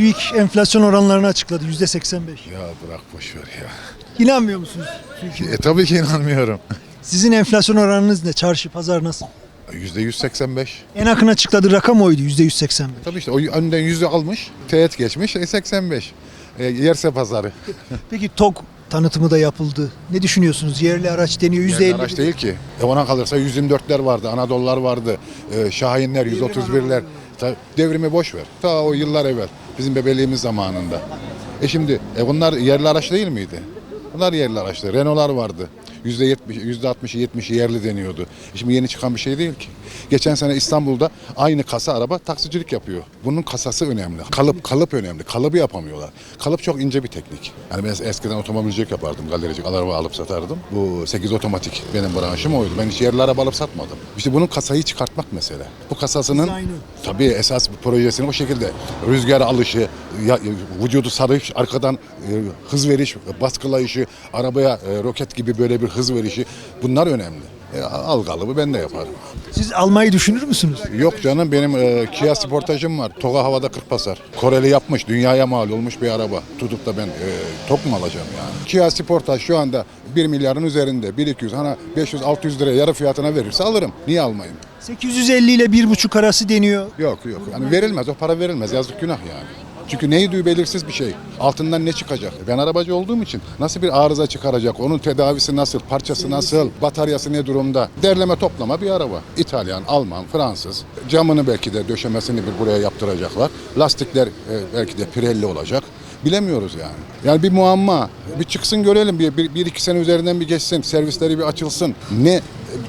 TÜİK enflasyon oranlarını açıkladı %85. Ya bırak boş ver ya. İnanmıyor musunuz? E tabii ki inanmıyorum. Sizin enflasyon oranınız ne? Çarşı, pazar nasıl? Yüzde 185. En akın açıkladığı rakam oydu %185. Tabii işte o önden yüzü almış, teğet geçmiş, e 85. E, yerse pazarı. Peki TOG tanıtımı da yapıldı. Ne düşünüyorsunuz? Yerli araç deniyor Yerli %50. araç değil ki. E ona kalırsa 124'ler vardı, Anadolu'lar vardı, e, Şahinler, 131'ler. Ta- devrimi boş ver. Ta o yıllar evvel, bizim bebeliğimiz zamanında. E şimdi, e bunlar yerli araç değil miydi? Bunlar yerli araçtı. Renault'lar vardı. %70, %60'ı 70'i yerli deniyordu. E Şimdi yeni çıkan bir şey değil ki. Geçen sene İstanbul'da aynı kasa araba taksicilik yapıyor. Bunun kasası önemli. Kalıp kalıp önemli. Kalıbı yapamıyorlar. Kalıp çok ince bir teknik. Yani ben eskiden otomobilcilik yapardım. Galericilik araba alıp satardım. Bu 8 otomatik benim branşım oydu. Ben hiç yerli araba alıp satmadım. İşte bunun kasayı çıkartmak mesele. Bu kasasının Dizaynı. tabii esas bir projesini o şekilde rüzgar alışı, ya, vücudu sarış, arkadan e, hız veriş, baskılayışı, arabaya e, roket gibi böyle bir hız verişi bunlar önemli. E, al kalıbı ben de yaparım. Siz almayı düşünür müsünüz? Yok canım benim e, Kia Sportage'ım var. Toga havada 40 basar. Koreli yapmış, dünyaya mal olmuş bir araba. Tutup da ben e, tok mu alacağım yani? Kia Sportage şu anda 1 milyarın üzerinde. 1-200, hani 500-600 liraya yarı fiyatına verirse alırım. Niye almayayım? 850 ile 1,5 arası deniyor. Yok yok. Yani verilmez. O para verilmez. Yazık günah yani. Çünkü neydi belirsiz bir şey. Altından ne çıkacak? Ben arabacı olduğum için nasıl bir arıza çıkaracak? Onun tedavisi nasıl? Parçası nasıl? Bataryası ne durumda? Derleme toplama bir araba. İtalyan, Alman, Fransız. Camını belki de döşemesini bir buraya yaptıracaklar. Lastikler e, belki de Pirelli olacak. Bilemiyoruz yani. Yani bir muamma. Bir çıksın görelim. Bir, bir, bir iki sene üzerinden bir geçsin. Servisleri bir açılsın. Ne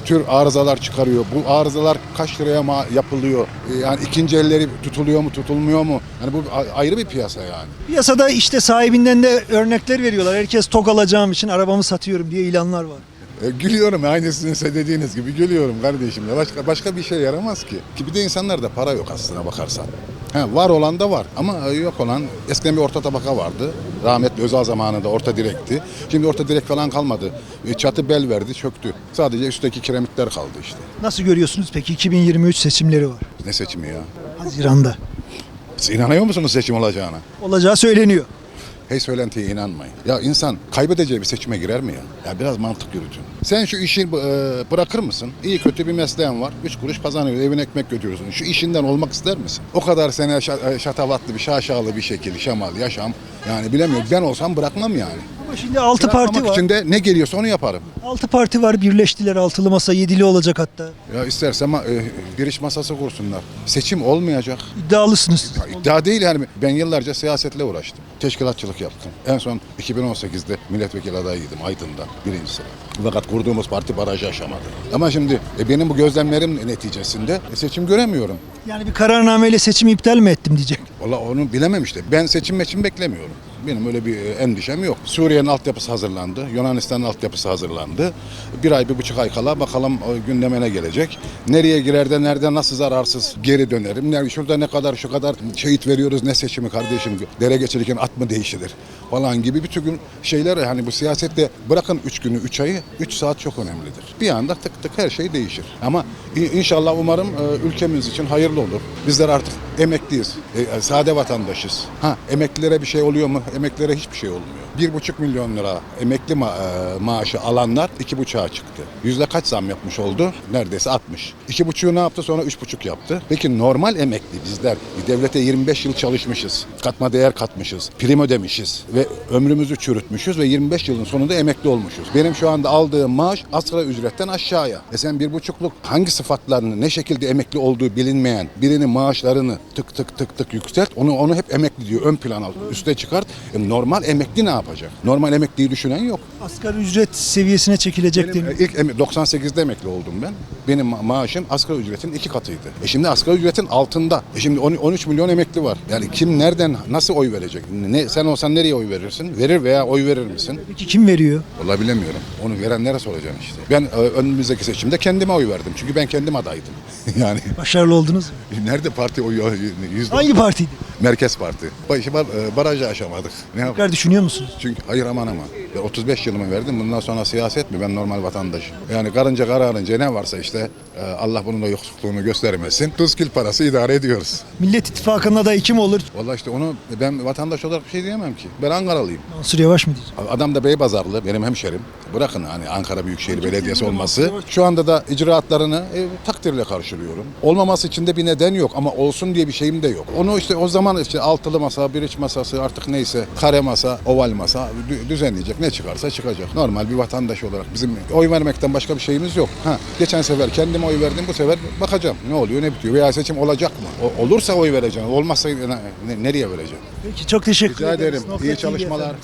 tür arızalar çıkarıyor? Bu arızalar kaç liraya ma- yapılıyor? E, Yani ikinci elleri tutuluyor mu, tutulmuyor mu? Yani bu ayrı bir piyasa yani. Piyasada işte sahibinden de örnekler veriyorlar. Herkes TOG alacağım için arabamı satıyorum diye ilanlar var. E, gülüyorum aynı sizin söylediğiniz gibi gülüyorum kardeşim. Ya başka başka bir şey yaramaz ki. Ki bir de insanlarda para yok aslına bakarsan. He, var olan da var ama e, yok olan eskiden bir orta tabaka vardı. Rahmetli Özal zamanında orta direkti. Şimdi orta direk falan kalmadı. E, Çatı bel verdi çöktü. Sadece üstteki kiremitler kaldı işte. Nasıl görüyorsunuz peki 2023 seçimleri var. Ne seçimi ya? Haziran'da. Siz inanıyor musunuz seçim olacağına? Olacağı söyleniyor. Hey söylentiye inanmayın. Ya insan kaybedeceği bir seçime girer mi ya? Ya biraz mantık yürütün. Sen şu işi e, bırakır mısın? İyi kötü bir mesleğin var. Üç kuruş kazanıyor, evine ekmek götürüyorsun. Şu işinden olmak ister misin? O kadar sene e, şatavatlı bir şaşalı bir şekil, şamal, yaşam. Yani bilemiyorum. Ben olsam bırakmam yani. Ama şimdi 6 parti var. için de ne geliyorsa onu yaparım. 6 parti var birleştiler. Altılı masa yedili olacak hatta. Ya isterse ama e, bir iş masası kursunlar. Seçim olmayacak. İddialısınız. Ya iddia değil yani. Ben yıllarca siyasetle uğraştım. Teşkilatçılık yaptım. En son 2018'de milletvekili adayıydım Aydın'da birinci sıra. Fakat kurduğumuz parti barajı aşamadı. Ama şimdi e, benim bu gözlemlerim neticesinde e, seçim göremiyorum. Yani bir kararnameyle seçimi iptal mi ettim diyecek. Valla onu bilemem işte. Ben seçim meçim beklemiyorum. Benim öyle bir e, endişem yok. Suriye'nin altyapısı hazırlandı. Yunanistan'ın altyapısı hazırlandı. Bir ay, bir buçuk ay kala bakalım o gündeme ne gelecek. Nereye girer de nerede nasıl zararsız geri dönerim. Ne, şurada ne kadar şu kadar şehit veriyoruz ne seçimi kardeşim. Dere geçilirken at mı değişilir falan gibi bütün gün şeyler hani bu siyasette bırakın 3 günü 3 ayı 3 saat çok önemlidir. Bir anda tık tık her şey değişir. Ama inşallah umarım e, ülkemiz için hayırlı olur. Bizler artık emekliyiz. E, sade vatandaşız. Ha emeklilere bir şey oluyor mu? Emeklilere hiçbir şey olmuyor. Bir buçuk milyon lira emekli ma- e, maaşı alanlar iki buçuğa çıktı. Yüzde kaç zam yapmış oldu? Neredeyse 60. İki buçuğu ne yaptı sonra üç buçuk yaptı. Peki normal emekli bizler devlete 25 yıl çalışmışız. Katma değer katmışız. Prim ödemişiz ve ömrümüzü çürütmüşüz ve 25 yılın sonunda emekli olmuşuz. Benim şu anda aldığım maaş asgari ücretten aşağıya. E sen bir buçukluk hangi sıfatlarını ne şekilde emekli olduğu bilinmeyen birinin maaşlarını tık tık tık tık yükselt. Onu onu hep emekli diyor. Ön plan al. Üste çıkart. E normal emekli ne yapacak? Normal emekliyi düşünen yok. Asgari ücret seviyesine çekilecek Benim, deniyor. e, ilk em- 98'de emekli oldum ben. Benim ma- maaşım asgari ücretin iki katıydı. E şimdi asgari ücretin altında. E şimdi on- 13 milyon emekli var. Yani kim nereden nasıl oy verecek? Ne, sen olsan nereye oy verirsin? Verir veya oy verir misin? Peki kim veriyor? Vallahi bilemiyorum. Onu verenlere soracağım işte. Ben e, önümüzdeki seçimde kendime oy verdim. Çünkü ben kendim adaydım. yani Başarılı oldunuz mu? nerede parti oyu? Yüzde Hangi partiydi? Merkez Parti. E, barajı aşamadık. Ne yap? Tekrar düşünüyor musunuz? Çünkü hayır aman. Ben 35 yılımı verdim. Bundan sonra siyaset mi? Ben normal vatandaşım. Yani karınca kararınca ne varsa işte Ee, Allah bunun da yoksulluğunu göstermesin. Tuz kil parası idare ediyoruz. Millet İttifakı'nın adayı kim olur? Vallahi işte onu ben vatandaş olarak bir şey diyemem ki. Ben Ankaralıyım. Mansur Yavaş mı diyeceğim? Adam da Beybazarlı, benim hemşerim. Bırakın hani Ankara Büyükşehir Belediyesi olması. Şu anda da icraatlarını e, takdirle karşılıyorum. Olmaması için de bir neden yok ama olsun diye bir şeyim de yok. Onu işte o zaman işte altılı masa, bir iç masası artık neyse kare masa, oval masa dü- düzenleyecek. Ne çıkarsa çıkacak. Normal bir vatandaş olarak bizim oy vermekten başka bir şeyimiz yok. Ha, geçen sefer kendime oy verdim. Bu sefer bakacağım ne oluyor ne bitiyor. Veya seçim olacak mı? O- olursa oy vereceğim. Olmazsa ne- ne- nereye vereceğim? Peki çok teşekkür Rica ederim. İyi çalışmalar.